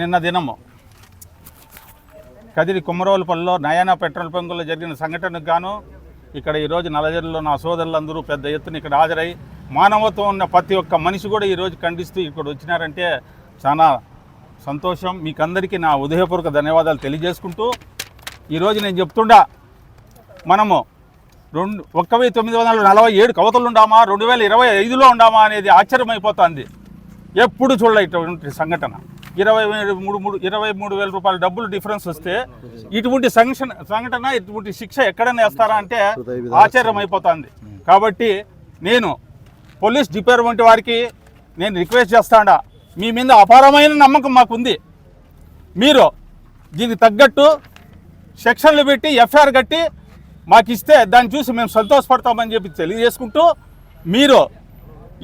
నిన్న దినము కదిరి కుమ్మరోలపల్లిలో నయానా పెట్రోల్ బంకులో జరిగిన సంఘటనకు గాను ఇక్కడ ఈరోజు నలజరిలో నా సోదరులందరూ పెద్ద ఎత్తున ఇక్కడ హాజరై మానవత్వం ఉన్న ప్రతి ఒక్క మనిషి కూడా ఈరోజు ఖండిస్తూ ఇక్కడ వచ్చినారంటే చాలా సంతోషం. మీకందరికీ నా ఉదయపూర్వక ధన్యవాదాలు తెలియజేసుకుంటూ ఈరోజు నేను చెప్తుండా మనము రెండు ఒక్క వెయ్యి తొమ్మిది వందల నలభై ఏడు కవతలు ఉండామా రెండు వేల ఇరవై ఐదులో ఉండామా అనేది ఆశ్చర్యమైపోతుంది. ఎప్పుడు చూడలే ఇటువంటి సంఘటన. ఇరవై మూడు మూడు ఇరవై మూడు వేల రూపాయల డబ్బులు డిఫరెన్స్ వస్తే ఇటువంటి సంఘటన సంఘటన ఇటువంటి శిక్ష ఎక్కడైనా వేస్తారా అంటే ఆశ్చర్యం అయిపోతుంది. కాబట్టి నేను పోలీస్ డిపార్ట్మెంట్ వారికి నేను రిక్వెస్ట్ చేస్తాడా. మీ మీద అపారమైన నమ్మకం మాకుంది. మీరు దీనికి తగ్గట్టు సెక్షన్లు పెట్టి ఎఫ్ఐఆర్ కట్టి మాకు ఇస్తే దాన్ని చూసి మేము సంతోషపడతామని చెప్పి తెలియజేసుకుంటూ మీరు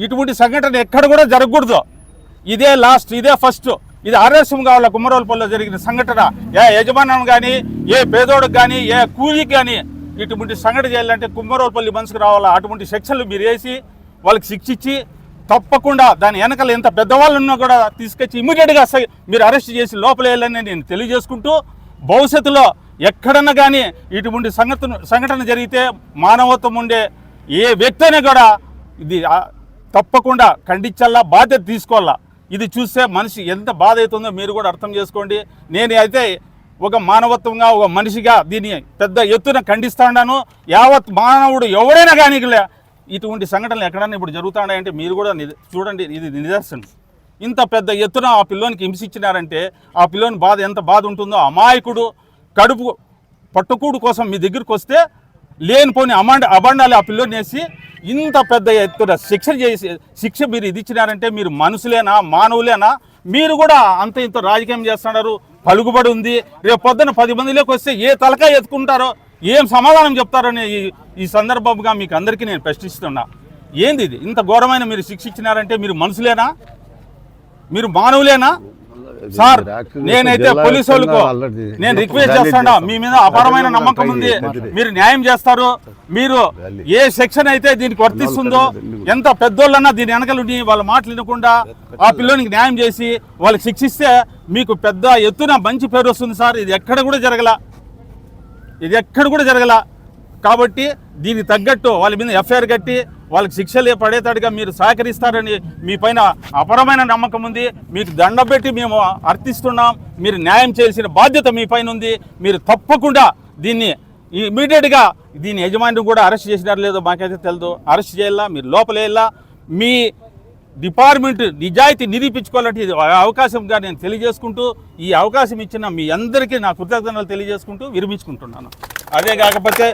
ఇటువంటి సంఘటన ఎక్కడ కూడా జరగకూడదు. ఇదే లాస్ట్ ఇదే ఫస్ట్ ఇది ఆర్ఎస్ఎం కావాల కుమ్మరోలపల్లిలో జరిగిన సంఘటన. ఏ యజమానం కానీ ఏ పేదోడికి కానీ ఏ కూలికి కానీ ఇటువంటి సంఘటన చేయాలంటే కుమ్మరోల్పల్లి మనసుకు రావాలా? అటువంటి శిక్షలు మీరు వేసి వాళ్ళకి శిక్ష ఇచ్చి తప్పకుండా దాని వెనకాల ఎంత పెద్దవాళ్ళు ఉన్నా కూడా తీసుకొచ్చి ఇమీడియట్గా మీరు అరెస్ట్ చేసి లోపలేయాలని నేను తెలియజేసుకుంటూ భవిష్యత్తులో ఎక్కడన్నా కానీ ఇటువంటి సంఘటన సంఘటన జరిగితే మానవత్వం ఉండే ఏ వ్యక్తి అయినా కూడా ఇది తప్పకుండా ఖండించాలా? బాధ్యత తీసుకోవాలా? ఇది చూస్తే మనిషి ఎంత బాధ అవుతుందో మీరు కూడా అర్థం చేసుకోండి. నేను అయితే ఒక మానవత్వంగా ఒక మనిషిగా దీన్ని పెద్ద ఎత్తున ఖండిస్తాను యావత్ మానవుడు ఎవడైనా కానీ ఇటువంటి సంఘటనలు ఎక్కడైనా ఇప్పుడు జరుగుతాయంటే మీరు కూడా చూడండి ఇది నిదర్శనం. ఇంత పెద్ద ఎత్తున ఆ పిల్లోనికి హింసించినారంటే ఆ పిల్లోని బాధ ఎంత బాధ ఉంటుందో అమాయకుడు కడుపు పట్టుకూడు కోసం మీ దగ్గరికి వస్తే లేనిపోని అమాండ అబండాలు ఆ పిల్లని వేసి ఇంత పెద్ద ఎత్తున శిక్ష చేసి శిక్ష మీరు ఇది ఇచ్చినారంటే మీరు మనుషులేనా మానవులేనా? మీరు కూడా అంత ఇంత రాజకీయం చేస్తున్నారు పలుకుబడి ఉంది. రేపు పొద్దున పది మందిలోకి వస్తే ఏ తలకాయ ఎత్తుకుంటారో ఏం సమాధానం చెప్తారని ఈ ఈ సందర్భంగా మీకు అందరికీ నేను ప్రశ్నిస్తున్నా. ఏంది ఇది? ఇంత ఘోరమైన మీరు శిక్ష ఇచ్చినారంటే మీరు మనుషులేనా? మీరు మానవులేనా? సార్ నేనైతే పోలీసు వాళ్ళకు నేను రిక్వెస్ట్ చేస్తాను. మీ మీద అపారమైన నమ్మకం ఉంది. మీరు న్యాయం చేస్తారు. మీరు ఏ సెక్షన్ అయితే దీనికి వర్తిస్తుందో ఎంత పెద్దోళ్ళన్నా దీని వెనకలుండి వాళ్ళ మాటలు వినకుండా ఆ పిల్లోనికి న్యాయం చేసి వాళ్ళకి శిక్షిస్తే మీకు పెద్ద ఎత్తున మంచి పేరు వస్తుంది సార్. ఇది ఎక్కడ కూడా జరగల. ఇది ఎక్కడ కూడా జరగల. కాబట్టి దీనికి తగ్గట్టు వాళ్ళ మీద ఎఫ్ఐఆర్ కట్టి వాళ్ళకి శిక్షలు పడేటట్టుగా మీరు సహకరిస్తారని మీ పైన అపరమైన నమ్మకం ఉంది. మీకు దండ పెట్టి మేము అర్థిస్తున్నాం. మీరు న్యాయం చేయాల్సిన బాధ్యత మీ పైన ఉంది. మీరు తప్పకుండా దీన్ని ఇమీడియట్గా దీని యజమాని కూడా అరెస్ట్ చేసినారు లేదో మాకైతే తెలియదు అరెస్ట్ చేయాలా? మీరు లోపలేయాలా మీ డిపార్ట్మెంట్ నిజాయితీ నిరూపించుకోవాలంటే ఇది అవకాశంగా నేను తెలియజేసుకుంటూ ఈ అవకాశం ఇచ్చిన మీ అందరికీ నా కృతజ్ఞతలు తెలియజేసుకుంటూ విరమించుకుంటున్నాను. అదే కాకపోతే